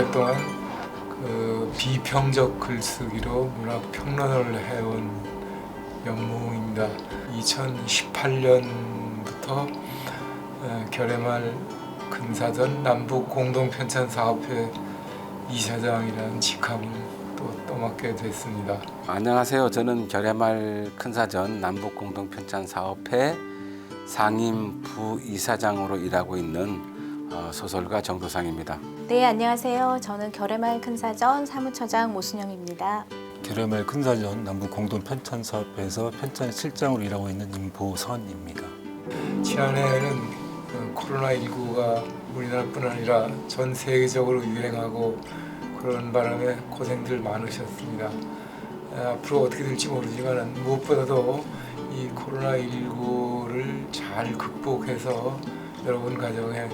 오랫동안 그 비평적 글쓰기로 문학 평론을 해온 연무입니다. 2018년부터 결해말 근사전 남북 공동 편찬 사업회 이사장이라는 직함을 또 떠맡게 됐습니다. 안녕하세요. 저는 결해말 큰사전 남북 공동 편찬 사업회 상임 부이사장으로 일하고 있는 어, 소설가 정도상입니다. 네, 안녕하세요. 저는 결해말 큰사전 사무처장 모순영입니다. 게르멜 큰사전 남북 공동 편찬 사업회에서 편찬 실장으로 일하고 있는 임보선입니다. 지난해에는 그 코로나19가 우리나라뿐 아니라 전 세계적으로 유행하고 그런 바람에 고생들 많으셨습니다. 에, 앞으로 어떻게 될지 모르지만 무엇보다도 이 코로나19를 잘 극복해서 여러분 가정에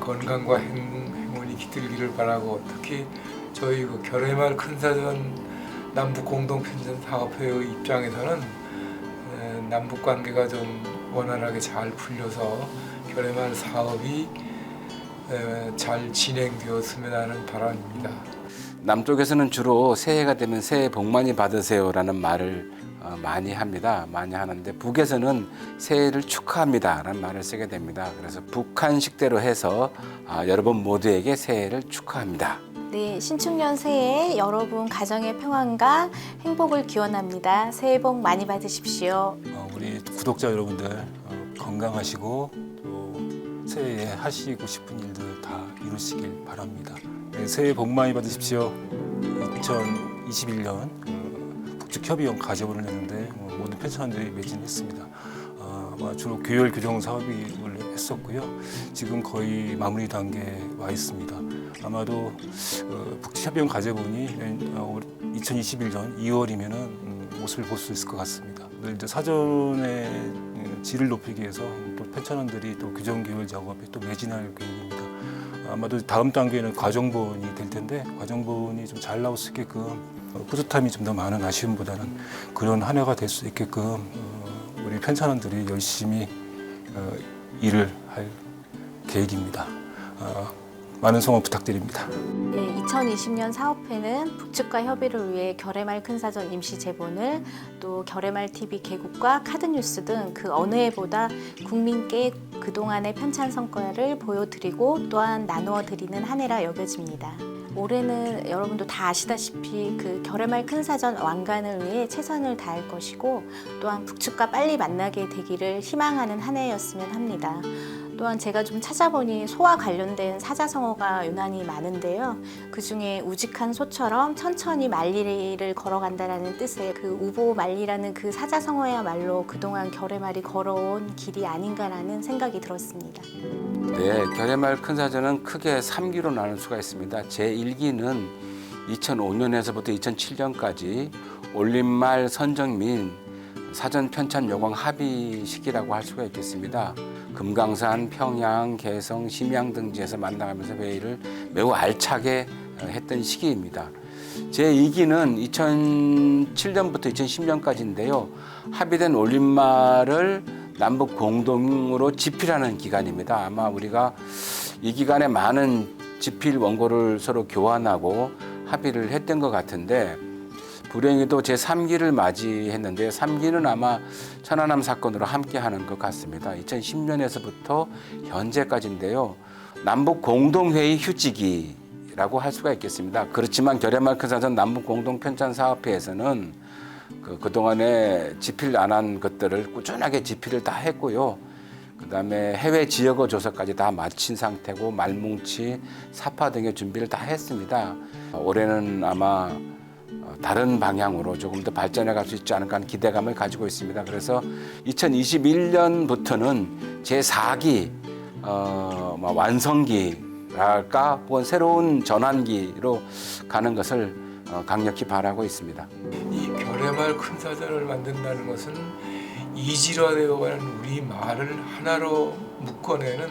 건강과 행, 행운이 깃들기를 바라고 특히 저희 그 결해말 큰사전 남북 공동 편찬 사업회의 입장에서는 에, 남북 관계가 좀 원활하게 잘 풀려서 결해말 사업이 에, 잘 진행되었으면 하는 바람입니다. 남쪽에서는 주로 새해가 되면 새해 복 많이 받으세요라는 말을 어, 많이 합니다. 많이 하는데 북에서는 새해를 축하합니다라는 말을 쓰게 됩니다. 그래서 북한식대로 해서 아, 여러분 모두에게 새해를 축하합니다. 네, 신축년 새해 여러분 가정의 평안과 행복을 기원합니다. 새해 복 많이 받으십시오. 어, 우리 구독자 여러분들 어, 건강하시고 또 새해에 하시고 싶은 일들 다 이루시길 바랍니다. 네, 새해 복 많이 받으십시오. 2021년 그 북측 협의원 가져오를 했는데 어, 모든 pension들이 매진했습니다. 어, 아마 주로 교열 교정 사업을 했었고요. 지금 거의 마무리 단계에 와 있습니다. 아마도 어, 북측협의원 가져보니 2021년 2월이면은 음, 모습을 볼 수 있을 것 같습니다. 늘 이제 사전의 음, 질을 높이기 위해서 또 펜션원들이 또 규정 교열 작업에 또 매진할 계획입니다. 아마도 다음 단계는 과정본이 될 텐데 과정본이 좀 잘 나올 수 있게끔 어, 뿌듯함이 좀 더 많은 아쉬움보다는 그런 한 해가 될 수 있게끔 어, 우리 펜션원들이 열심히 어, 일을 할 계획입니다. 어, 많은 성원 부탁드립니다. 네, 2020년 사업회는 북측과 협의를 위해 결해말 큰사전 임시 제본을 또 결해말 TV 개국과 카드뉴스 등 그 어느 해보다 국민께 그동안의 편찬 성과를 보여드리고 또한 나누어 드리는 한 해라 여겨집니다. 올해는 여러분도 다 아시다시피 그 결해말 큰사전 완간을 위해 최선을 다할 것이고 또한 북측과 빨리 만나게 되기를 희망하는 한 해였으면 합니다. 또한 제가 좀 찾아보니 소와 관련된 사자성어가 유난히 많은데요. 그 중에 우직한 소처럼 천천히 만리를 걸어간다라는 뜻의 그 우보 만리라는 그 사자성어야말로 그동안 결의말이 걸어온 길이 아닌가라는 생각이 들었습니다. 네, 결해말 큰 사전은 크게 3기로 나눌 수가 있습니다. 제1기는 2005년에서부터 2007년까지 올림말 선정 및 사전 편찬 요강 합의 시기라고 할 수가 있겠습니다. 금강산, 평양, 개성, 심양 등지에서 만나가면서 회의를 매우 알차게 어, 했던 시기입니다. 제 2기는 2007년부터 2010년까지인데요. 합의된 올림말을 남북 공동으로 집필하는 기간입니다. 아마 우리가 이 기간에 많은 집필 원고를 서로 교환하고 합의를 했던 것 같은데 불행히도 제 3기를 맞이했는데 3기는 아마 천안함 사건으로 함께 하는 것 같습니다. 2010년에서부터 현재까지인데요. 남북 공동회의 휴지기라고 할 수가 있겠습니다. 그렇지만 결해말 큰 사전 남북 공동 편찬 사업회에서는 그 그동안에 집필 안 한 것들을 꾸준하게 집필을 다 했고요. 그다음에 해외 지역어 조사까지 다 마친 상태고 말뭉치, 사파 등의 준비를 다 했습니다. 올해는 아마 어, 다른 방향으로 조금 더 발전해 갈 수 있지 않을까 하는 기대감을 가지고 있습니다. 그래서 2021년부터는 제4기 어, 뭐 완성기랄까 혹은 새로운 전환기로 가는 것을 어, 강력히 바라고 있습니다. 이 결해말 큰 사전을 만든다는 것은 이질화되어 가는 우리 말을 하나로 묶어내는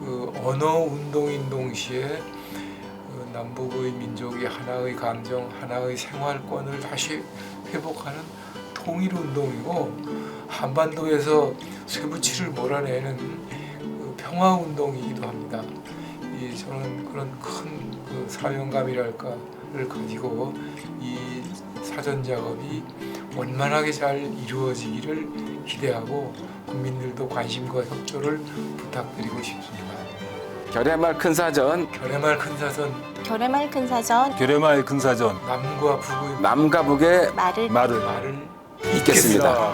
그 언어 운동인 동시에 그 남북의 민족이 하나의 감정, 하나의 생활권을 다시 회복하는 통일 운동이고 한반도에서 쇠붙이를 몰아내는 그 평화 운동이기도 합니다. 이이 저는 그런 큰 그 사명감이랄까를 가지고 이 사전 작업이 원만하게 잘 이루어지기를 기대하고 국민들도 관심과 협조를 부탁드리고 싶습니다. 결의말 큰 사전 결의말 큰 사전 결의말 큰 사전 결의말 근사전 남과 북의 남과 북의 말을 말을 말을. 잇겠습니다.